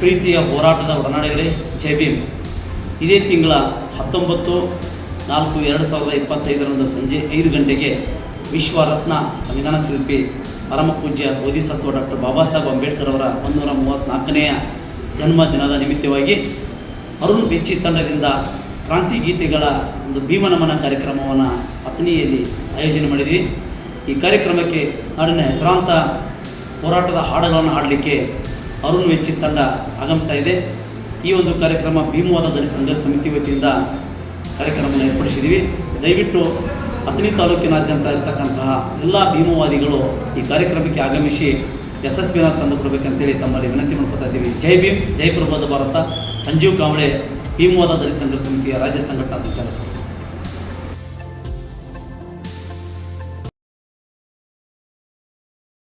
ಪ್ರೀತಿಯ ಹೋರಾಟದ ಒಡನಾಡಿಗಳೇ ಜೈ ಭೀಮ್. ಇದೇ ತಿಂಗಳ ಹತ್ತೊಂಬತ್ತು ನಾಲ್ಕು ಎರಡು ಸಾವಿರದ ಇಪ್ಪತ್ತೈದರಂದು ಸಂಜೆ ಐದು ಗಂಟೆಗೆ ವಿಶ್ವರತ್ನ ಸಂವಿಧಾನ ಶಿಲ್ಪಿ ಪರಮಪೂಜ್ಯ ಬೋಧಿಸತ್ವ ಡಾಕ್ಟರ್ ಬಾಬಾ ಸಾಹೇಬ್ ಅಂಬೇಡ್ಕರ್ ಅವರ ಒಂದೂರ ಮೂವತ್ತ್ನಾಲ್ಕನೆಯ ಜನ್ಮ ದಿನದ ನಿಮಿತ್ತವಾಗಿ ಅರುಣ್ ಬೆಚ್ಚಿ ತಂಡದಿಂದ ಕ್ರಾಂತಿ ಗೀತೆಗಳ ಒಂದು ಭೀಮನಮನ ಕಾರ್ಯಕ್ರಮವನ್ನು ಪತ್ನಿಯಲ್ಲಿ ಆಯೋಜನೆ ಮಾಡಿದ್ವಿ. ಈ ಕಾರ್ಯಕ್ರಮಕ್ಕೆ ನಾಡಿನ ಹೆಸರಾಂತ ಹೋರಾಟದ ಹಾಡುಗಳನ್ನು ಹಾಡಲಿಕ್ಕೆ ಅರುಣ್ ವೆಚ್ಚಿ ತಂಡ ಆಗಮಿಸ್ತಾ ಇದೆ. ಈ ಒಂದು ಕಾರ್ಯಕ್ರಮ ಭೀಮವಾದ ದಲಿತ ಸಂಘರ್ಷ ಸಮಿತಿ ವತಿಯಿಂದ ಕಾರ್ಯಕ್ರಮವನ್ನು ಏರ್ಪಡಿಸಿದ್ದೀವಿ. ದಯವಿಟ್ಟು ಅಥಣಿ ತಾಲೂಕಿನಾದ್ಯಂತ ಇರತಕ್ಕಂತಹ ಎಲ್ಲ ಭೀಮವಾದಿಗಳು ಈ ಕಾರ್ಯಕ್ರಮಕ್ಕೆ ಆಗಮಿಸಿ ಯಶಸ್ವಿನ ತಂದು ಕೊಡಬೇಕಂತೇಳಿ ತಮ್ಮಲ್ಲಿ ವಿನಂತಿ ಮಾಡ್ಕೊತಾ ಇದ್ದೀವಿ. ಜೈ ಭೀಮ್, ಜೈ ಪ್ರಬೋಧ ಭಾರತ. ಸಂಜೀವ್ ಕಾಂಬಳೆ ಭೀಮವಾದ ದಲಿತ ಸಂಘರ್ಷ ಸಮಿತಿಯ ರಾಜ್ಯ ಸಂಘಟನಾ ಸಂಚಾಲಕರು